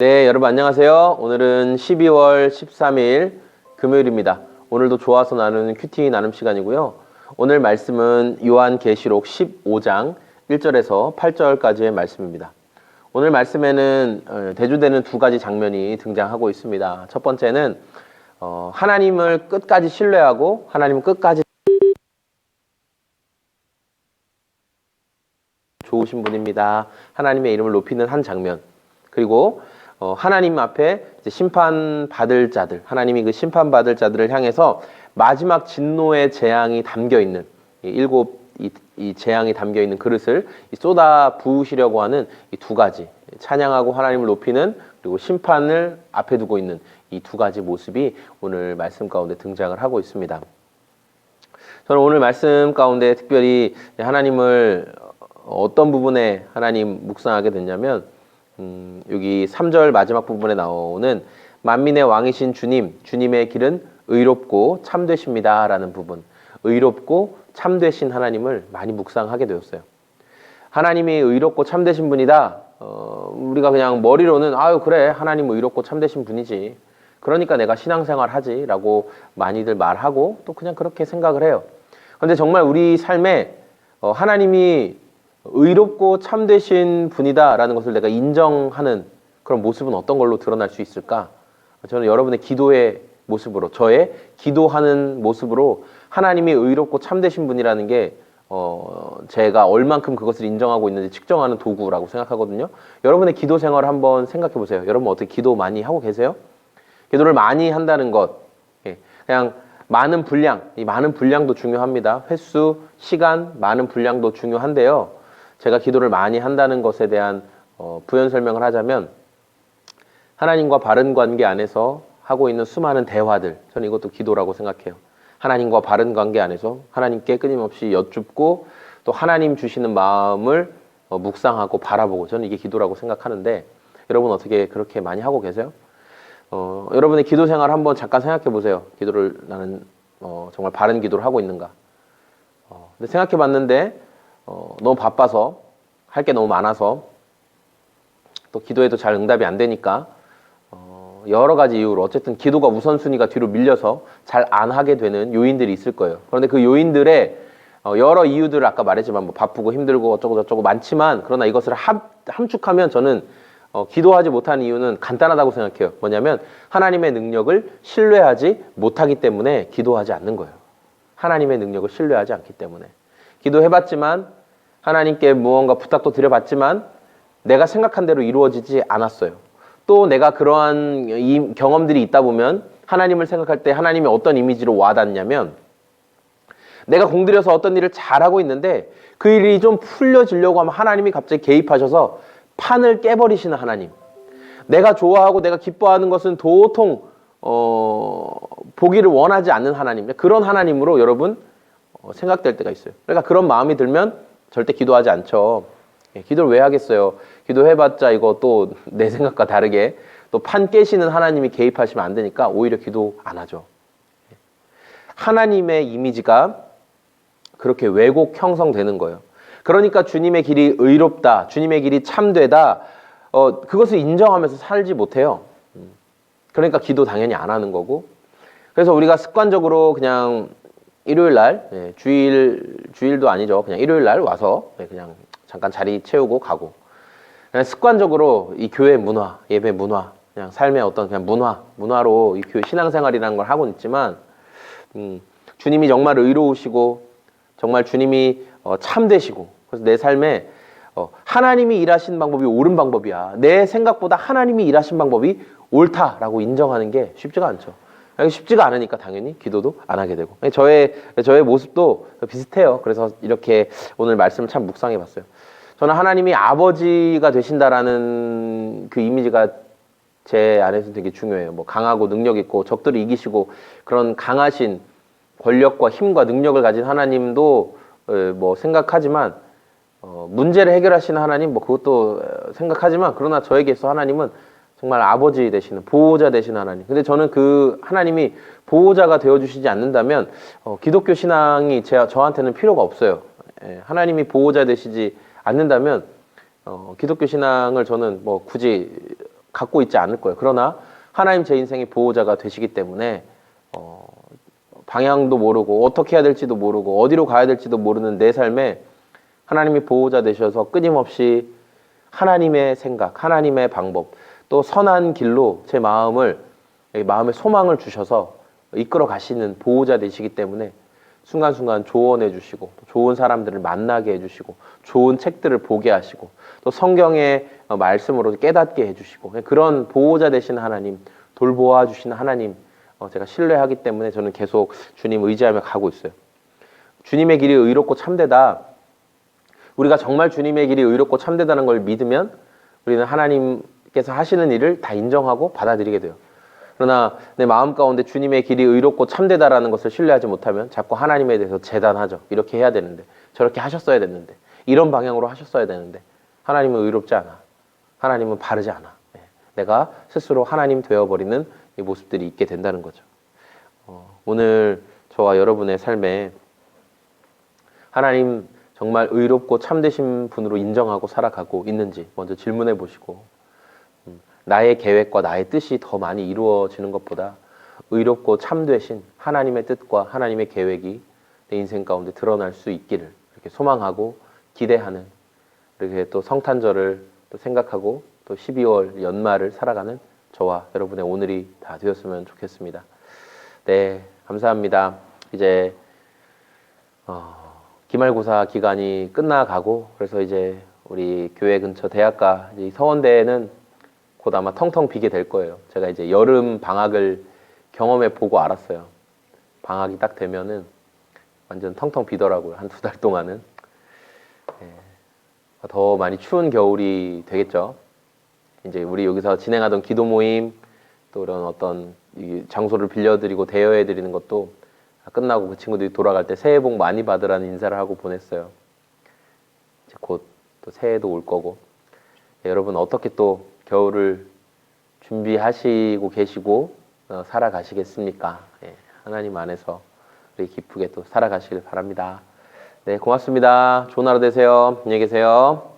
네, 여러분 안녕하세요. 오늘은 12월 13일 금요일입니다. 오늘도 좋아서 나누는 큐티 나눔 시간이고요. 오늘 말씀은 요한계시록 15장 1절에서 8절까지의 말씀입니다. 오늘 말씀에는 어, 대조되는 두 가지 장면이 등장하고 있습니다. 첫 번째는 어, 하나님을 끝까지 신뢰하고 하나님을 끝까지 좋으신 분입니다. 하나님의 이름을 높이는 한 장면. 그리고 어, 하나님 앞에 심판 받을 자들, 하나님이 그 심판 받을 자들을 향해서 마지막 진노의 재앙이 담겨 있는 이 일곱 이, 이 재앙이 담겨 있는 그릇을 이 쏟아 부으시려고 하는 이 두 가지 찬양하고 하나님을 높이는 그리고 심판을 앞에 두고 있는 이 두 가지 모습이 오늘 말씀 가운데 등장을 하고 있습니다. 저는 오늘 말씀 가운데 특별히 하나님을 어떤 부분에 하나님 묵상하게 됐냐면 음, 여기 3절 마지막 부분에 나오는 만민의 왕이신 주님, 주님의 길은 의롭고 참되십니다라는 부분. 의롭고 참되신 하나님을 많이 묵상하게 되었어요. 하나님이 의롭고 참되신 분이다. 어, 우리가 그냥 머리로는 아유 그래 하나님 의롭고 참되신 분이지. 그러니까 내가 신앙생활 하지라고 많이들 말하고 또 그냥 그렇게 생각을 해요. 그런데 정말 우리 삶에 어, 하나님이 의롭고 참되신 분이다라는 것을 내가 인정하는 그런 모습은 어떤 걸로 드러날 수 있을까? 저는 여러분의 기도의 모습으로, 저의 기도하는 모습으로 하나님이 의롭고 참되신 분이라는 게 어, 제가 얼만큼 그것을 인정하고 있는지 측정하는 도구라고 생각하거든요. 여러분의 기도 생활을 한번 생각해 보세요. 여러분 어떻게 기도 많이 하고 계세요? 기도를 많이 한다는 것, 예, 그냥 많은 분량, 이 많은 분량도 중요합니다. 횟수, 시간, 많은 분량도 중요한데요. 제가 기도를 많이 한다는 것에 대한 어, 부연 설명을 하자면 하나님과 바른 관계 안에서 하고 있는 수많은 대화들, 저는 이것도 기도라고 생각해요. 하나님과 바른 관계 안에서 하나님께 끊임없이 여쭙고 또 하나님 주시는 마음을 어, 묵상하고 바라보고 저는 이게 기도라고 생각하는데 여러분 어떻게 그렇게 많이 하고 계세요? 어, 여러분의 기도 생활 한번 잠깐 생각해 보세요. 기도를 나는 어, 정말 바른 기도를 하고 있는가? 어, 근데 생각해 봤는데 어, 너무 바빠서 할 게 너무 많아서 또 기도해도 잘 응답이 안 되니까 어, 여러 가지 이유로 어쨌든 기도가 우선순위가 뒤로 밀려서 잘 안 하게 되는 요인들이 있을 거예요. 그런데 그 요인들의 어, 여러 이유들을 아까 말했지만 뭐 바쁘고 힘들고 어쩌고 저쩌고 많지만 그러나 이것을 함, 함축하면 저는 어, 기도하지 못하는 이유는 간단하다고 생각해요. 뭐냐면 하나님의 능력을 신뢰하지 못하기 때문에 기도하지 않는 거예요. 하나님의 능력을 신뢰하지 않기 때문에 기도해봤지만 하나님께 무언가 부탁도 드려봤지만 내가 생각한 대로 이루어지지 않았어요. 또 내가 그러한 이 경험들이 있다 보면 하나님을 생각할 때 하나님이 어떤 이미지로 와닿냐면 내가 공들여서 어떤 일을 잘하고 있는데 그 일이 좀 풀려지려고 하면 하나님이 갑자기 개입하셔서 판을 깨버리시는 하나님. 내가 좋아하고 내가 기뻐하는 것은 도통 어, 보기를 원하지 않는 하나님. 그런 하나님으로 여러분 어, 생각될 때가 있어요. 그러니까 그런 마음이 들면 절대 기도하지 않죠. 예, 기도를 왜 하겠어요? 기도해봤자 이거 또 내 생각과 다르게 또 판 깨시는 하나님이 개입하시면 안 되니까 오히려 기도 안 하죠. 예. 하나님의 이미지가 그렇게 왜곡 형성되는 거예요. 그러니까 주님의 길이 의롭다, 주님의 길이 참되다, 어, 그것을 인정하면서 살지 못해요. 음. 그러니까 기도 당연히 안 하는 거고. 그래서 우리가 습관적으로 그냥 일요일 날, 예, 주일, 주일도 아니죠. 그냥 일요일 날 와서 예, 그냥 잠깐 자리 채우고 가고. 그냥 습관적으로 이 교회 문화, 예배 문화, 그냥 삶의 어떤 그냥 문화, 문화로 이 교회 신앙생활이라는 걸 하고 있지만, 음, 주님이 정말 의로우시고, 정말 주님이 어, 참되시고, 그래서 내 삶에 어, 하나님이 일하신 방법이 옳은 방법이야. 내 생각보다 하나님이 일하신 방법이 옳다라고 인정하는 게 쉽지가 않죠. 쉽지가 않으니까 당연히 기도도 안 하게 되고 저의 저의 모습도 비슷해요. 그래서 이렇게 오늘 말씀을 참 묵상해 봤어요. 저는 하나님이 아버지가 되신다라는 그 이미지가 제 안에서 되게 중요해요. 뭐 강하고 능력 있고 적들을 이기시고 그런 강하신 권력과 힘과 능력을 가진 하나님도 어, 뭐 생각하지만 어, 문제를 해결하시는 하나님 뭐 그것도 생각하지만 그러나 저에게 서 하나님은 정말 아버지 되시는 보호자 되시는 하나님. 근데 저는 그 하나님이 보호자가 되어 주시지 않는다면 어, 기독교 신앙이 제 저한테는 필요가 없어요. 예, 하나님이 보호자 되시지 않는다면 어, 기독교 신앙을 저는 뭐 굳이 갖고 있지 않을 거예요. 그러나 하나님 제 인생의 보호자가 되시기 때문에 어, 방향도 모르고 어떻게 해야 될지도 모르고 어디로 가야 될지도 모르는 내 삶에 하나님이 보호자 되셔서 끊임없이 하나님의 생각, 하나님의 방법, 또 선한 길로 제 마음을 이 마음의 소망을 주셔서 이끌어 가시는 보호자 되시기 때문에 순간순간 조언해 주시고 또 좋은 사람들을 만나게 해 주시고 좋은 책들을 보게 하시고 또 성경의 어, 말씀으로 깨닫게 해 주시고 그런 보호자 되신 하나님 돌보아 주시는 하나님 어, 제가 신뢰하기 때문에 저는 계속 주님 의지하며 가고 있어요. 주님의 길이 의롭고 참되다. 우리가 정말 주님의 길이 의롭고 참되다는 걸 믿으면 우리는 하나님 께서 하시는 일을 다 인정하고 받아들이게 돼요. 그러나 내 마음 가운데 주님의 길이 의롭고 참되다라는 것을 신뢰하지 못하면 자꾸 하나님에 대해서 재단하죠. 이렇게 해야 되는데 저렇게 하셨어야 됐는데 이런 방향으로 하셨어야 되는데 하나님은 의롭지 않아. 하나님은 바르지 않아. 예. 내가 스스로 하나님 되어버리는 이 모습들이 있게 된다는 거죠. 어, 오늘 저와 여러분의 삶에 하나님 정말 의롭고 참되신 분으로 인정하고 살아가고 있는지 먼저 질문해 보시고 음, 나의 계획과 나의 뜻이 더 많이 이루어지는 것보다 의롭고 참되신 하나님의 뜻과 하나님의 계획이 내 인생 가운데 드러날 수 있기를 이렇게 소망하고 기대하는 이렇게 또 성탄절을 또 생각하고 또 12월 연말을 살아가는 저와 여러분의 오늘이 다 되었으면 좋겠습니다. 네, 감사합니다. 이제 어, 기말고사 기간이 끝나가고 그래서 이제 우리 교회 근처 대학가 서원대는 곧 아마 텅텅 비게 될 거예요. 제가 이제 여름 방학을 경험해 보고 알았어요. 방학이 딱 되면은 완전 텅텅 비더라고요. 한 두 달 동안은. 예, 더 많이 추운 겨울이 되겠죠. 이제 우리 여기서 진행하던 기도 모임 또 이런 어떤 이 장소를 빌려드리고 대여해 드리는 것도 끝나고 그 친구들이 돌아갈 때 새해 복 많이 받으라는 인사를 하고 보냈어요. 이제 곧 또 새해도 올 거고 예, 여러분 어떻게 또 겨울을 준비하시고 계시고 어, 살아가시겠습니까? 예, 하나님 안에서 우리 기쁘게 또 살아가시길 바랍니다. 네, 고맙습니다. 좋은 하루 되세요. 안녕히 계세요.